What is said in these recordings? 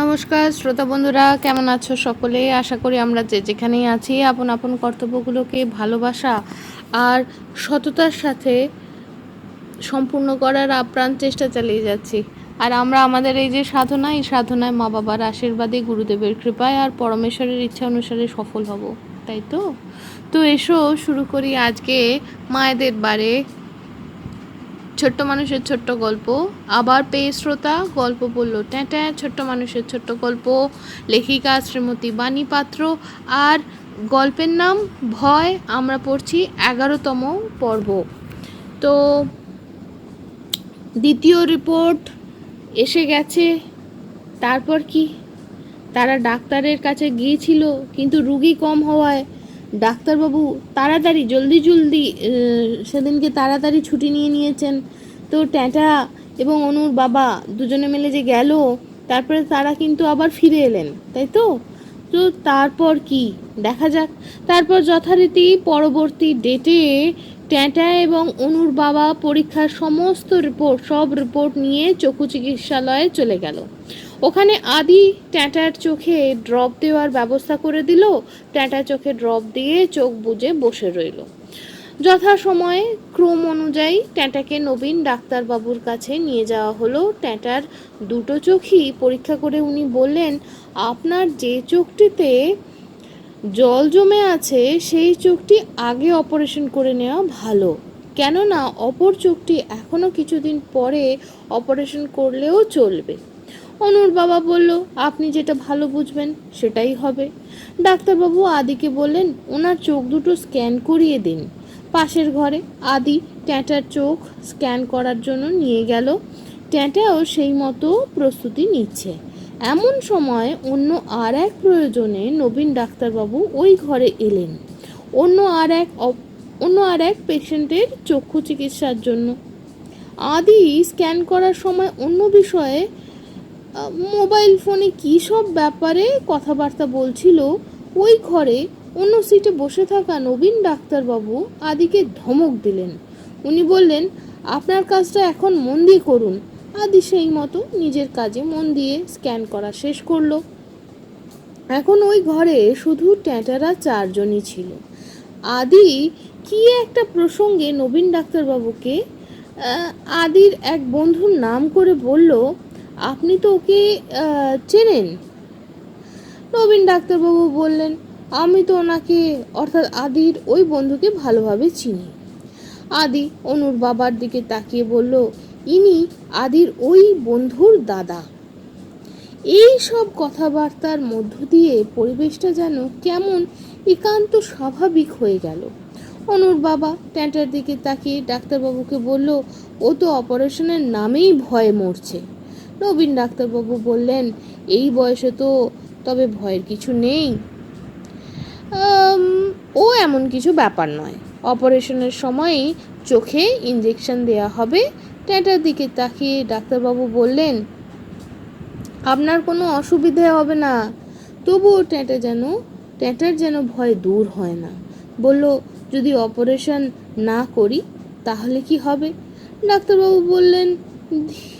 নমস্কার, শ্রোতা বন্ধুরা, কেমন আছো সকলে? আশা করি আমরা যে যেখানেই আছি, আপন আপন কর্তব্যগুলোকে ভালোবাসা আর সততার সাথে সম্পূর্ণ করার আপ্রাণ চেষ্টা চালিয়ে যাচ্ছি। আর আমরা আমাদের এই যে সাধনা, এই সাধনায় মা বাবার আশীর্বাদে, গুরুদেবের কৃপায় আর পরমেশ্বরের ইচ্ছা অনুসারে সফল হব, তাই তো? তো এসো, শুরু করি আজকে মায়েদের বারে ছোট্ট মানুষের ছোট্ট গল্প, আবার পেয়ে শ্রোতা, গল্প বলল, ট্যাঁ ছোট্ট মানুষের ছোট্ট গল্প, লেখিকা শ্রীমতী বাণী পাত্র, আর গল্পের নাম ভয়, আমরা পড়ছি এগারোতম পর্ব। তো দ্বিতীয় রিপোর্ট এসে গেছে, তারপর কি? তারা ডাক্তারের কাছে গিয়েছিল, কিন্তু রুগী কম হওয়ায় ডাক্তারবাবু তাড়াতাড়ি, জলদি জলদি সেদিনকে তাড়াতাড়ি ছুটি নিয়ে নিয়েছেন। তো ট্যাঁটা এবং অনুর বাবা দুজনে মিলে যে গেল, তারপরে তারা কিন্তু আবার ফিরে এলেন, তাই তো? তো তারপর কি? দেখা যাক। তারপর যথারীতি পরবর্তী ডেটে ট্যাঁটা এবং অনুর বাবা পরীক্ষার সমস্ত রিপোর্ট, সব রিপোর্ট নিয়ে চক্ষু চিকিৎসালয়ে চলে গেল। ওখানে আদি ট্যাঁটার চোখে ড্রপ দেওয়ার ব্যবস্থা করে দিল। ট্যাঁটা চোখে ড্রপ দিয়ে চোখ বুজে বসে রইল। যথাসময়ে ক্রম অনুযায়ী ট্যাঁটাকে নবীন ডাক্তারবাবুর কাছে নিয়ে যাওয়া হলো। ট্যাঁটার দুটো চোখই পরীক্ষা করে উনি বললেন, আপনার যে চোখটিতে জল জমে আছে, সেই চোখটি আগে অপারেশন করে নেওয়া ভালো। কেননা, অপর চোখটি এখনও কিছুদিন পরে অপারেশন করলেও চলবে। অনুর বাবা বলল, আপনি যেটা ভালো বুঝবেন, সেটাই হবে। ডাক্তারবাবু আদিকে বললেন, ওনার চোখ দুটো স্ক্যান করিয়ে দিন। পাশের ঘরে আদি ট্যাঁটার চোখ স্ক্যান করার জন্য নিয়ে গেল। ট্যাঁটাও সেই মতো প্রস্তুতি নিচ্ছে। এমন সময় অন্য আর এক প্রয়োজনে নবীন ডাক্তারবাবু ওই ঘরে এলেন। অন্য আর এক অন্য আর এক পেশেন্টের চক্ষু চিকিৎসার জন্য। আদি স্ক্যান করার সময় অন্য বিষয়ে মোবাইল ফোনে কী সব ব্যাপারে কথাবার্তা বলছিল? ওই ঘরে অন্য সিটে বসে থাকা নবীন ডাক্তারবাবু আদিকে ধমক দিলেন। উনি বললেন, আপনার কাজটা এখন মন দিয়ে করুন। আদি সেই মতো নিজের কাজে মন দিয়ে স্ক্যান করা শেষ করল। এখন ওই ঘরে শুধু ট্যাঁটারা চারজনই ছিল। আদি কি একটা প্রসঙ্গে নবীন ডাক্তারবাবুকে আদির এক বন্ধুর নাম করে বলল আপনি তো ওকে চেনেন। নবীন ডাক্তারবাবু বললেন, আমি তো ওনাকে, অর্থাৎ আদির ওই বন্ধুকে ভালোভাবে চিনি। আদি অনুর বাবার দিকে তাকিয়ে বলল, ইনি আদির ওই বন্ধুর দাদা। এই সব কথাবার্তার মধ্য দিয়ে পরিবেশটা যেন কেমন একান্ত স্বাভাবিক হয়ে গেল। অনুর বাবা ট্যাঁটার দিকে তাকিয়ে ডাক্তারবাবুকে বলল, ও তো অপারেশনের নামেই ভয়ে মরছে। নবীন ডাক্তারবাবু বললেন, এই বয়সে তো তবে ভয়ের কিছু নেই। ও এমন কিছু ব্যাপার নয়। অপারেশনের সময়ই চোখে ইঞ্জেকশন দেওয়া হবে। ট্যাঁটার দিকে তাকিয়ে ডাক্তারবাবু বললেন, আপনার কোনো অসুবিধে হবে না। তবুও ট্যাঁটা যেন ট্যাঁটার যেন ভয় দূর হয় না। বলল, যদি অপারেশন না করি, তাহলে কি হবে? ডাক্তারবাবু বললেন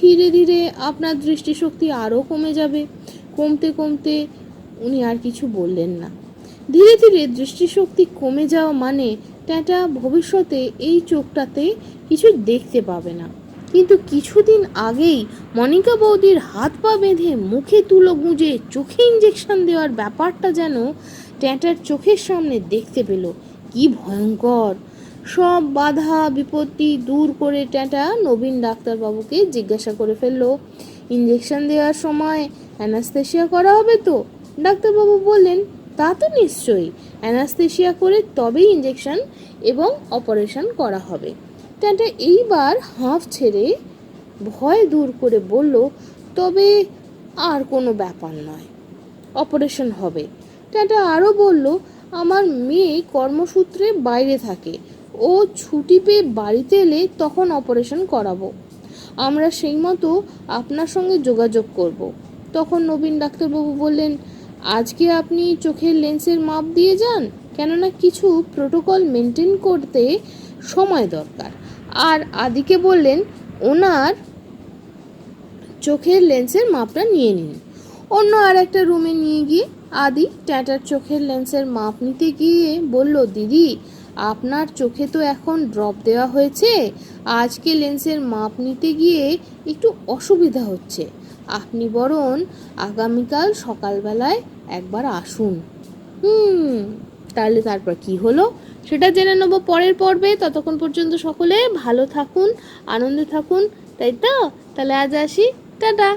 ধীরে ধীরে আপনার দৃষ্টিশক্তি আরও কমে যাবে। কমতে কমতে উনি আর কিছু বললেন না। ধীরে ধীরে দৃষ্টিশক্তি কমে যাওয়া মানে ট্যাঁটা ভবিষ্যতে এই চোখটাতে কিছু দেখতে পাবে না। কিন্তু কিছুদিন আগেই মনিকা বৌদির হাত পা বেঁধে মুখে তুলো গুঁজে চোখে ইঞ্জেকশন দেওয়ার ব্যাপারটা যেন ট্যাঁটার চোখের সামনে দেখতে পেল। কি ভয়ঙ্কর! সব বাধা, বিপত্তি দূর করে ট্যাঁটা নবীন ডাক্তারবাবুকে জিজ্ঞাসা করে ফেলল। ইঞ্জেকশন দেওয়ার সময় অ্যানাস্থেশিয়া করা হবে তো? ডাক্তারবাবু বললেন, তা তো নিশ্চয়ই। অ্যানাস্থেশিয়া করে তবেই ইঞ্জেকশন এবং অপারেশন করা হবে। ট্যাঁটা এইবার হাঁফ ছেড়ে ভয় দূর করে বলল, তবে আর কোনো ব্যাপার নয়, অপারেশন হবে। ট্যাঁটা আরও বলল, আমার মেয়ে কর্মসূত্রে বাইরে থাকে ও ছুটি পেয়ে বাড়িতে এলে তখন অপারেশন করাবো। আমরা সেই মতো আপনার সঙ্গে যোগাযোগ করব। তখন নবীন ডাক্তারবাবু বললেন, আজকে আপনি চোখের লেন্সের মাপ দিয়ে যান, কেননা কিছু প্রোটোকল মেনটেন করতে সময় দরকার। আর আদিকে বললেন, ওনার চোখের লেন্সের মাপটা নিয়ে নিন। অন্য আর একটা রুমে নিয়ে গিয়ে আদি ট্যাটার চোখের লেন্সের মাপ নিতে গিয়ে বলল, দিদি আপনার চোখে তো এখন ড্রপ দেওয়া হয়েছে। আজকে লেন্সের মাপ নিতে গিয়ে একটু অসুবিধা হচ্ছে। আপনি বরং আগামীকাল সকালবেলায় একবার আসুন। হুম, তাহলে তারপর কি হলো? সেটা জেনে নেব পরের পর্বে। ততক্ষণ পর্যন্ত সকলে ভালো থাকুন, আনন্দে থাকুন। তাই তো? তাহলে আজ আসি। টাটা!